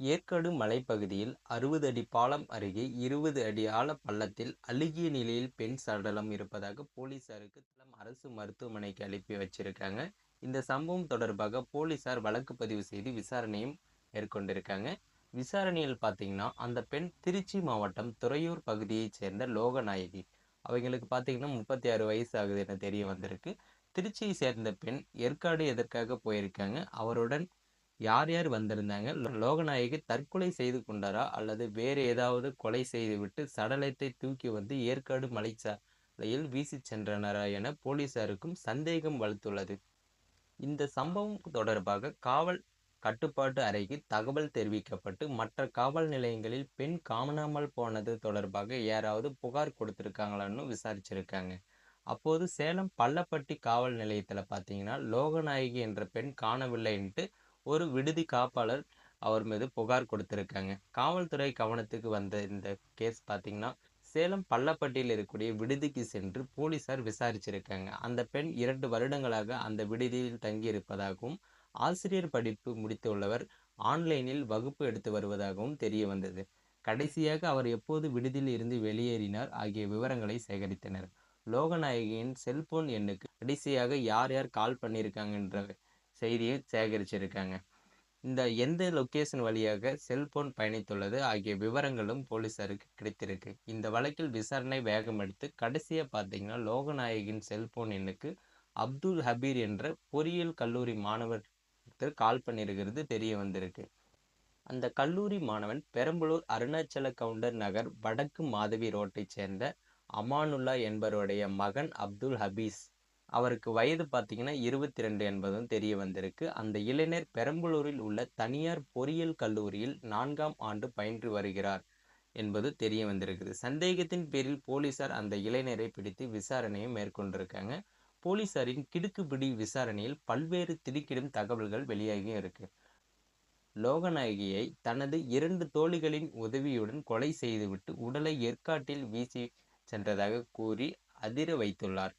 ஏற்காடு மலைப்பகுதியில் அறுபது அடி பாலம் அருகே இருபது அடி ஆழ பள்ளத்தில் அழுகிய நிலையில் பெண் சடலம் இருப்பதாக போலீசாருக்கு அரசு மருத்துவமனைக்கு அனுப்பி வச்சிருக்காங்க. இந்த சம்பவம் தொடர்பாக போலீசார் வழக்கு பதிவு செய்து விசாரணையும் மேற்கொண்டிருக்காங்க. விசாரணையில் பார்த்தீங்கன்னா அந்த பெண் திருச்சி மாவட்டம் துறையூர் பகுதியைச் சேர்ந்த லோகநாயகி. அவங்களுக்கு பார்த்தீங்கன்னா முப்பத்தி ஆறு வயசு ஆகுது என தெரிய வந்திருக்கு. திருச்சியை சேர்ந்த பெண் ஏற்காடு எதற்காக போயிருக்காங்க? அவருடன் யார் யார் வந்திருந்தாங்க? லோகநாயகி தற்கொலை செய்து கொண்டாரா? அல்லது வேறு ஏதாவது கொலை செய்துவிட்டு சடலத்தை தூக்கி வந்து ஏற்காடு மலைச்சாலையில் வீசி சென்றனரா என போலீசாருக்கும் சந்தேகம் வலுத்துள்ளது. இந்த சம்பவம் தொடர்பாக காவல் கட்டுப்பாட்டு அறைக்கு தகவல் தெரிவிக்கப்பட்டு மற்ற காவல் நிலையங்களில் பெண் காணாமல் போனது தொடர்பாக யாராவது புகார் கொடுத்திருக்காங்களான்னு விசாரிச்சிருக்காங்க. அப்போது சேலம் பள்ளப்பட்டி காவல் நிலையத்தில் பார்த்தீங்கன்னா லோகநாயகி என்ற பெண் காணவில்லைன்ட்டு ஒரு விடுதி காப்பாளர் அவர் மீது புகார் கொடுத்திருக்காங்க. காவல்துறை கவனத்துக்கு வந்த இந்த கேஸ் பார்த்தீங்கன்னா சேலம் பள்ளப்பட்டியில் இருக்கக்கூடிய விடுதிக்கு சென்று போலீசார் விசாரிச்சிருக்காங்க. அந்த பெண் இரண்டு வருடங்களாக அந்த விடுதியில் தங்கியிருப்பதாகவும் ஆசிரியர் படிப்பு முடித்துள்ளவர் ஆன்லைனில் வகுப்பு எடுத்து வருவதாகவும் தெரிய வந்தது. கடைசியாக அவர் எப்போது விடுதியில் இருந்து வெளியேறினார் ஆகிய விவரங்களை சேகரித்தனர். லோகநாயகியின் செல்போன் எண்ணுக்கு கடைசியாக யார் யார் கால் பண்ணியிருக்காங்கன்ற செய்தியை சேகரிச்சிருக்காங்க. இந்த எந்த லொக்கேஷன் வழியாக செல்போன் பயணித்துள்ளது ஆகிய விவரங்களும் போலீசாருக்கு கிடைத்திருக்கு. இந்த வழக்கில் விசாரணை வேகமெடுத்து கடைசியாக பார்த்தீங்கன்னா லோகநாயகின் செல்போன் எண்ணுக்கு அப்துல் ஹபீர் என்ற பொறியியல் கல்லூரி மாணவர் கால் பண்ணியிருக்கிறது தெரிய வந்திருக்கு. அந்த கல்லூரி மாணவன் பெரம்பலூர் அருணாச்சல கவுண்டர் நகர் வடக்கு மாதவி ரோட்டைச் சேர்ந்த அமானுல்லா என்பவருடைய மகன் அப்துல் ஹபீஸ். அவருக்கு வயது பார்த்தீங்கன்னா இருபத்தி ரெண்டு என்பதும் தெரிய வந்திருக்கு. அந்த இளைஞர் பெரம்பலூரில் உள்ள தனியார் பொறியியல் கல்லூரியில் நான்காம் ஆண்டு பயின்று வருகிறார் என்பது தெரிய வந்திருக்குது. சந்தேகத்தின் பேரில் போலீசார் அந்த இளைஞரை பிடித்து விசாரணையை மேற்கொண்டிருக்காங்க. போலீசாரின் கிடுக்குப்பிடி விசாரணையில் பல்வேறு திடுக்கிடும் தகவல்கள் வெளியாகியும் இருக்கு. லோகநாயகியை தனது இரண்டு தோழிகளின் உதவியுடன் கொலை செய்துவிட்டு உடலை ஏற்காட்டில் வீசி சென்றதாக கூறி அதிர வைத்துள்ளார்.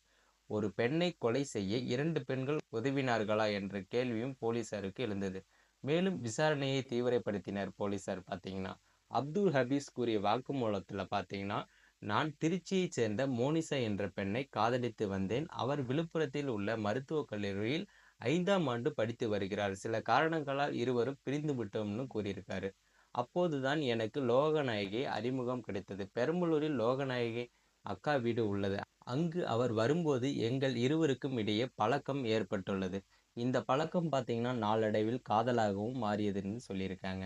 ஒரு பெண்ணை கொலை செய்ய இரண்டு பெண்கள் உதவினார்களா என்ற கேள்வியும் போலீசாருக்கு எழுந்தது. மேலும் விசாரணையை தீவிரப்படுத்தினர் போலீசார் பார்த்தீங்கன்னா அப்துல் ஹபீஸ் கூறிய வாக்குமூலத்தில் பார்த்தீங்கன்னா நான் திருச்சியைச் சேர்ந்த மோனிசா என்ற பெண்ணை காதலித்து வந்தேன். அவர் விழுப்புரத்தில் உள்ள மருத்துவக் கல்லூரியில் ஐந்தாம் ஆண்டு படித்து வருகிறார். சில காரணங்களால் இருவரும் பிரிந்து விட்டோம்னு கூறியிருக்காரு. அப்போதுதான் எனக்கு லோகநாயகி அறிமுகம் கிடைத்தது. பெரம்பலூரில் லோகநாயகி அக்கா வீடு உள்ளது. அங்கு அவர் வரும்போது எங்கள் இருவருக்கும் இடையே பழக்கம் ஏற்பட்டுள்ளது. இந்த பழக்கம் பார்த்தீங்கன்னா நாளடைவில் காதலாகவும் மாறியதுன்னு சொல்லியிருக்காங்க.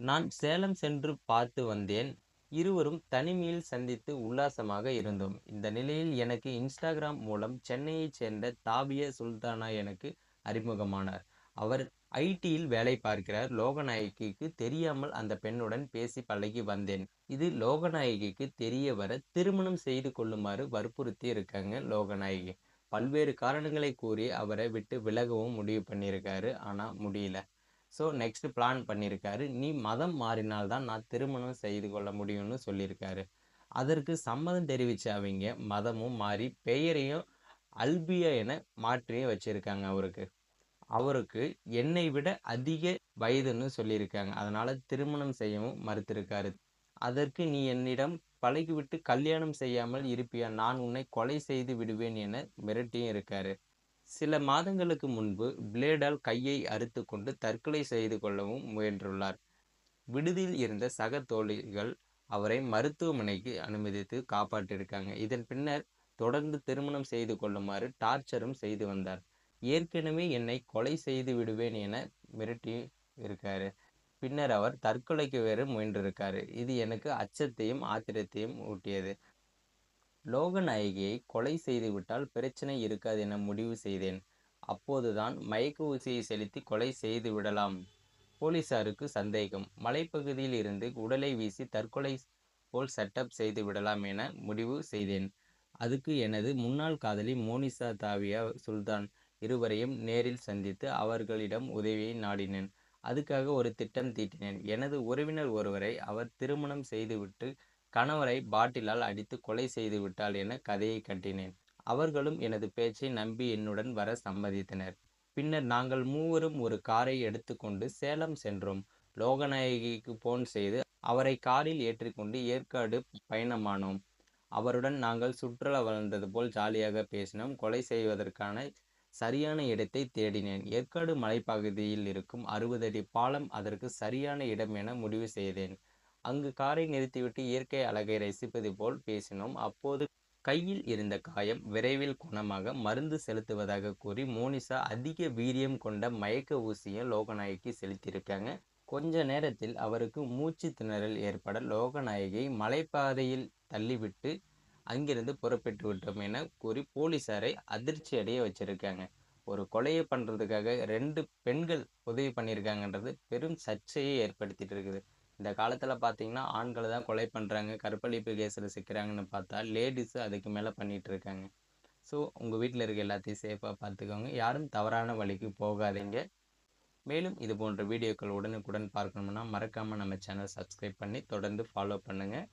நான் சேலம் சென்று பார்த்து வந்தேன். இருவரும் தனிமையில் சந்தித்து உல்லாசமாக இருந்தோம். இந்த நிலையில் எனக்கு இன்ஸ்டாகிராம் மூலம் சென்னையைச் சேர்ந்த தாபிய சுல்தானா எனக்கு அறிமுகமானார். அவர் ஐடியில் வேலை பார்க்கிறார். லோகநாயகிக்கு தெரியாமல் அந்த பெண்ணுடன் பேசி பழகி வந்தேன். இது லோகநாயகிக்கு தெரிய வர திருமணம் செய்து கொள்ளுமாறு வற்புறுத்தி இருக்காங்க லோகநாயகி. பல்வேறு காரணங்களை கூறி அவரை விட்டு விலகவும் முடிவு பண்ணியிருக்காரு. ஆனால் முடியல. ஸோ நெக்ஸ்ட் பிளான் பண்ணியிருக்காரு. நீ மதம் மாறினால்தான் நான் திருமணம் செய்து கொள்ள முடியும்னு சொல்லியிருக்காரு. அதற்கு சம்மதம் தெரிவித்த அவங்க மதமும் மாறி பெயரையும் அல்பியா என மாற்றியும் வச்சிருக்காங்க அவருக்கு. அவருக்கு என்னை விட அதிக வயதுன்னு சொல்லியிருக்காங்க. அதனால திருமணம் செய்யவும் மறுத்திருக்காரு. அதற்கு நீ என்னிடம் பழகிவிட்டு கல்யாணம் செய்யாமல் இருப்பியா? நான் உன்னை கொலை செய்து விடுவேன் என மிரட்டியும் இருக்காரு. சில மாதங்களுக்கு முன்பு பிளேடால் கையை அறுத்து கொண்டு தற்கொலை செய்து கொள்ளவும் முயன்றுள்ளார். விடுதியில் இருந்த சக தோழிகள் அவரை மருத்துவமனைக்கு அனுமதித்து காப்பாற்றியிருக்காங்க. இதன் பின்னர் தொடர்ந்து திருமணம் செய்து கொள்ளுமாறு டார்ச்சரும் செய்து வந்தார். ஏற்கனவே என்னை கொலை செய்து விடுவேன் என மிரட்டி இருக்காரு. பின்னர் அவர் தற்கொலைக்கு வேறு முயன்றிருக்காரு. இது எனக்கு அச்சத்தையும் ஆத்திரத்தையும் ஊட்டியது. லோகநாயகியை கொலை செய்துவிட்டால் பிரச்சனை இருக்காது என முடிவு செய்தேன். அப்போதுதான் மயக்க ஊசியை செலுத்தி கொலை செய்து விடலாம். போலீசாருக்கு சந்தேகம். மலைப்பகுதியில் இருந்து உடலை வீசி தற்கொலை போல் செட்டப் செய்து விடலாம் என முடிவு செய்தேன். அதுக்கு எனது முன்னாள் காதலி மோனிசா தாவியா சுல்தான். இருவரையும் நேரில் சந்தித்து அவர்களிடம் உதவியை நாடினேன். அதுக்காக ஒரு திட்டம் தீட்டினேன். எனது உறவினர் ஒருவரை அவர் திருமணம் செய்துவிட்டு கணவரை பாட்டிலால் அடித்து கொலை செய்து விட்டாள் என கதையை கட்டினேன் அவர்களும் எனது பேச்சை நம்பி என்னுடன் வர சம்மதித்தனர். பின்னர் நாங்கள் மூவரும் ஒரு காரை எடுத்துக்கொண்டு சேலம் சென்றோம். லோகநாயகிக்கு போன் செய்து அவரை காரில் ஏற்றிக்கொண்டு ஏற்காடு பயணமானோம். அவருடன் நாங்கள் சுற்றுலா வளர்ந்தது போல் ஜாலியாக பேசினோம். கொலை செய்வதற்கான சரியான இடத்தை தேடினேன். ஏற்காடு மலைப்பகுதியில் இருக்கும் அறுபது அடி பாலம் அதற்கு சரியான இடம் என முடிவு செய்தேன். அங்கு காரை நிறுத்திவிட்டு இயற்கை அழகை ரசிப்பது போல் பேசினோம். அப்போது கையில் இருந்த காயம் விரைவில் குணமாக மருந்து செலுத்துவதாக கூறி மோனிஷா அதிக வீரியம் கொண்ட மயக்க ஊசியை லோகநாயகி செலுத்தியிருக்காங்க. கொஞ்ச நேரத்தில் அவருக்கு மூச்சு திணறல் ஏற்பட லோகநாயகியை மலைப்பாதையில் தள்ளிவிட்டு அங்கிருந்து புறப்பட்டு விட்டோம் என கூறி போலீசாரை அதிர்ச்சி அடைய வச்சிருக்காங்க. ஒரு கொலையை பண்ணுறதுக்காக ரெண்டு பெண்கள் உதவி பண்ணியிருக்காங்கன்றது பெரும் சர்ச்சையை ஏற்படுத்திட்டு இருக்குது. இந்த காலத்தில் பார்த்தீங்கன்னா ஆண்களை தான் கொலை பண்ணுறாங்க கற்பழிப்பு கேஸில் சிக்கிறாங்கன்னு பார்த்தா லேடிஸு அதுக்கு மேலே பண்ணிட்டு இருக்காங்க. ஸோ உங்கள் வீட்டில் இருக்க எல்லாத்தையும் சேஃபாக பார்த்துக்கோங்க யாரும் தவறான வழிக்கு போகாதீங்க. மேலும் இது போன்ற வீடியோக்கள் உடனுக்குடன் பார்க்கணும்னா மறக்காமல் நம்ம சேனல் சப்ஸ்கிரைப் பண்ணி தொடர்ந்து ஃபாலோ பண்ணுங்கள்